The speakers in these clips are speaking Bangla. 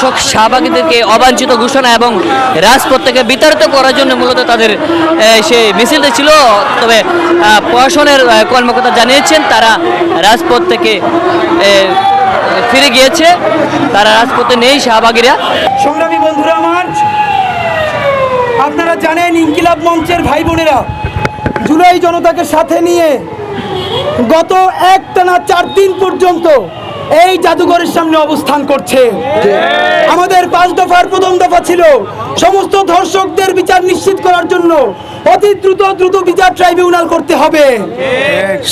দর্শক শাহবাগীদেরকে অবাঞ্ছিত ঘোষণা এবং রাজপথ থেকে বিতাড়িত করার জন্য মূলত তাদের সেই মিছিলটা ছিল। তবে প্রশাসনের কর্মকর্তা জানিয়েছেন, তারা রাজপথ থেকে ফিরে গিয়েছে। তারা রাজপথে নেই শাহবাগীরা। সংগ্রামী বন্ধুরা আমার, আপনারা জানেন ইনকিলাব মঞ্চের ভাই বোনেরা জুলাই জনতাকে সাথে নিয়ে গত এক টানা চার দিন পর্যন্ত এই জাদুঘরের সামনে অবস্থান করছে। আমাদের পাঁচ দফার প্রথম দফা ছিল। সমস্ত ধর্ষকদের বিচার নিশ্চিত করার জন্য অতি দ্রুত দ্রুত বিচার ট্রাইব্যুনাল করতে হবে।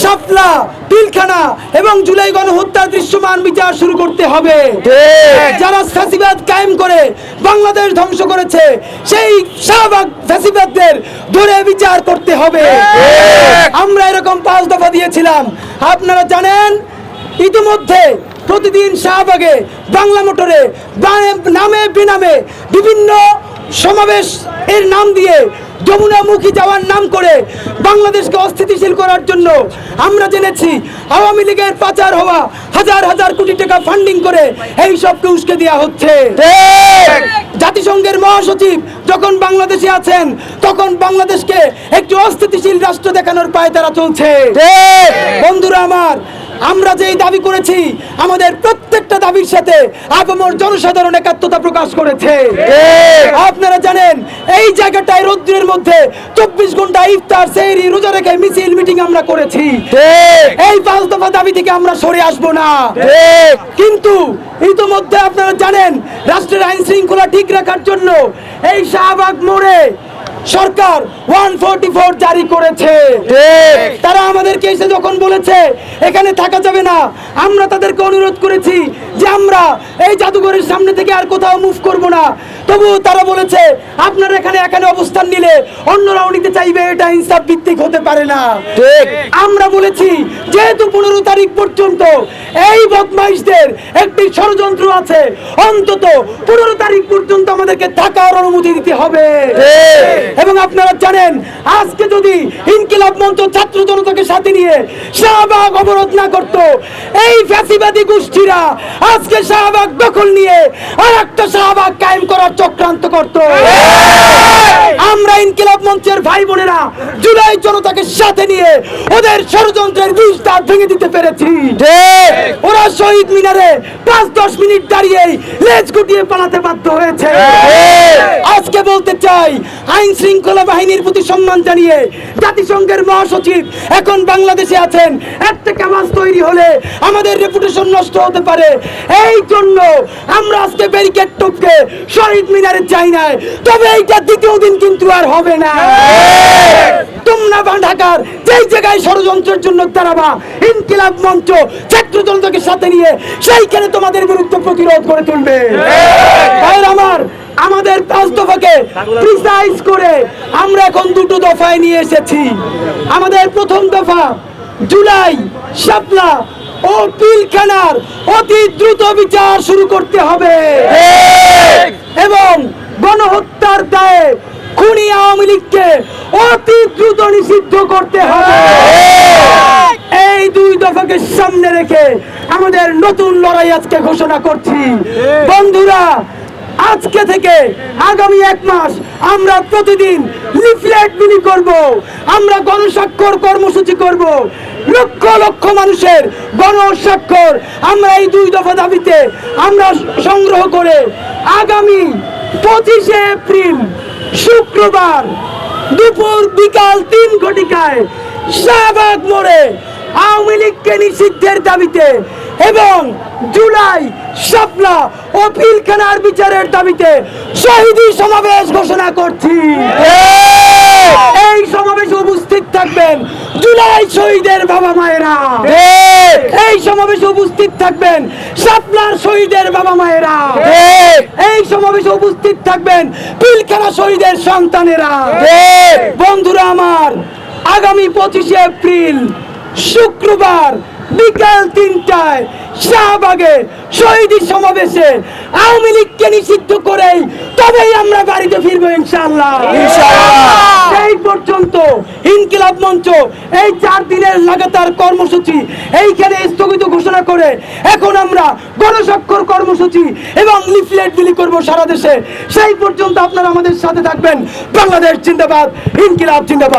সাফলা পিলখানা এবং জুলাই গণহত্যার দৃশ্যমান বিচার শুরু করতে হবে। যারা ফ্যাসিবাদ কায়েম করে বাংলাদেশ ধ্বংস করেছে সেই শাহবাগ ফ্যাসিবাদদের ধরে বিচার করতে হবে। আমরা এরকম পাঁচ দফা দিয়েছিলাম। আপনারা জানেন ইতিমধ্যে প্রতিদিন শাহবাগে বাংলা মোটরে নামে বেনামে বিভিন্ন সমাবেশ এর নাম দিয়ে যমুনামুখী যাওয়ার নাম করে বাংলাদেশকে অস্থিতিশীল করার জন্য আমরা জেনেছি আওয়ামী লীগের পাচার হওয়া হাজার হাজার কোটি টাকা ফান্ডিং করে এই সবকে উস্কে দেওয়া হচ্ছে। জাতিসংঘের মহাসচিব যখন বাংলাদেশে আছেন তখন বাংলাদেশকে একটি অস্থিতিশীল রাষ্ট্র দেখানোর পায়ে তারা চলছে। বন্ধুরা আমার আমরা যেই দাবি করেছি আমাদের প্রত্যেকটা দাবির সাথে আগমর জনসাধারণ একাত্মতা প্রকাশ করেছে। আপনারা জানেন এই জায়গাটায় রৌদ্রের মধ্যে চব্বিশ ঘণ্টা ইফতার সেহরি রোজা রেখে মিছিল মিটিং আমরা করেছি। এই পাঁচ দফা দাবি থেকে আমরা সরে আসব না। কিন্তু ইতোমধ্যে আপনারা জানেন রাষ্ট্রের আইন শৃঙ্খলা ঠিক রাখার জন্য এই শাহবাগ মোড়ে সরকার ওয়ান ফোর্টি ফোর জারি করেছে। তারা আমাদেরকে এসে যখন বলেছে এখানে থাকা যাবে না আমরা তাদেরকে অনুরোধ করেছি যে আমরা এই জাদুঘরের সামনে থেকে আর কোথাও মুভ করব না। তবু তারা বলেছে আপনারা এখানে এখানে অবস্থান নিলে অন্যরাও নিতে চাইবে এটা ইনসাফ ভিত্তিক হতে পারে না। ঠিক। আমরা বলেছি যেহেতু পনেরো তারিখ পর্যন্ত এই বদমাইশদের একটি ষড়যন্ত্র আছে অন্তত পনেরো তারিখ পর্যন্ত আমাদেরকে থাকার অনুমতি দিতে হবে। এবং আপনারা জানেন আজকে যদি ইনকিলাব মঞ্চ জনতাকে সাথে নিয়ে শাহবাগ অবরোধ না করতো। এই ফ্যাসিবাদী গোষ্ঠীরা আজকে শাহবাগ দখল নিয়ে আর একটা শাহবাগ কায়েম করার চক্রান্ত করত। আমরা ইনকিলাব মঞ্চের ভাই বোনেরা জুলাই জনতাকে সাথে নিয়ে ওদের ষড়যন্ত্রের দাঁত ভেঙে দিতে পেরেছি। ওরা শহীদ মিনারে পাঁচ দশ মিনিট দাঁড়িয়েই লেজ গুটিয়ে পালাতে বাধ্য হয়েছে। আজকে বলতে চাই আইন শৃঙ্খলা বাহিনীর প্রতি সম্মান জানিয়ে জাতিসংঘের মহাসচিব এখন বাংলাদেশে আছেন। একটা ক্যামাস তৈরি হলে আমাদের রেপুটেশন নষ্ট হতে পারে। এই জন্য আমরা আজকে ব্যারিকেড টপকে শহীদ মিনারে যাই নাই। তবে এইটা দ্বিতীয় দিন কিন্তু আর হবে না। তোমরা ঢাকার যেই জায়গায় ষড়যন্ত্রের জন্য ইনকিলাব মঞ্চ ছাত্র জনতাকে সাথে নিয়ে সেইখানে তোমাদের বিরুদ্ধে প্রতিরোধ করে তুলবে। আমার আমাদের পাঁচ দফাকে প্রিসাইজ করে আমরা এখন দুটো দফায় নিয়ে এসেছি। আমাদের প্রথম দফা জুলাই শাপলা ও পিলখানার অতি দ্রুত বিচার শুরু করতে হবে। এবং গণহত্যার দায়ে খুনি আওয়ামী লীগকে অতি দ্রুত নিষিদ্ধ করতে হবে। এই দুই দফাকে সামনে রেখে আমাদের নতুন লড়াই আজকে ঘোষণা করছি। বন্ধুরা আজকে থেকে আগামী এক মাস আমরা প্রতিদিন লিফলেট বিলি করব আমরা গণস্বাক্ষর কর্মসূচি করব। লক্ষ লক্ষ মানুষের গণস্বাক্ষর আমরা এই দুই দফা দাবিতে আমরা সংগ্রহ করে আগামী পঁচিশে এপ্রিল শুক্রবার দুপুর বিকাল তিন ঘটিকায় শাহবাগ মোড়ে আওয়ামী লীগকে নিষিদ্ধের দাবিতে এবং জুলাই শাপলা ও পিলখানার বিচারের দাবিতে শহীদি সমাবেশ ঘোষণা করছি। এই সমাবেশে উপস্থিত থাকবেন জুলাই শহীদের বাবা মায়েরা এই সমাবেশে উপস্থিত থাকবেন শাপলার শহীদের বাবা মায়েরা। এই সমাবেশে উপস্থিত থাকবেন পিলখানা শহীদের সন্তানেরা। বন্ধুরা আমার আগামী পঁচিশে এপ্রিল শুক্রবার বিকাল তিনটায় শাহবাগে শহীদি সমাবেশে আওয়ামী লীগকে নিষিদ্ধ করেই তবেই আমরা বাড়িতে ফিরবো ইনশাল্লাহ পর্যন্ত ইনকিলাব মঞ্চ, এই চার দিনের লাগাতার কর্মসূচি এইখানে স্থগিত ঘোষণা করে এখন আমরা গণস্বাক্ষর কর্মসূচি এবং লিফলেট বিলি করব সারা দেশে। সেই পর্যন্ত আপনারা আমাদের সাথে থাকবেন। বাংলাদেশ জিন্দাবাদ, ইনকিলাব জিন্দাবাদ।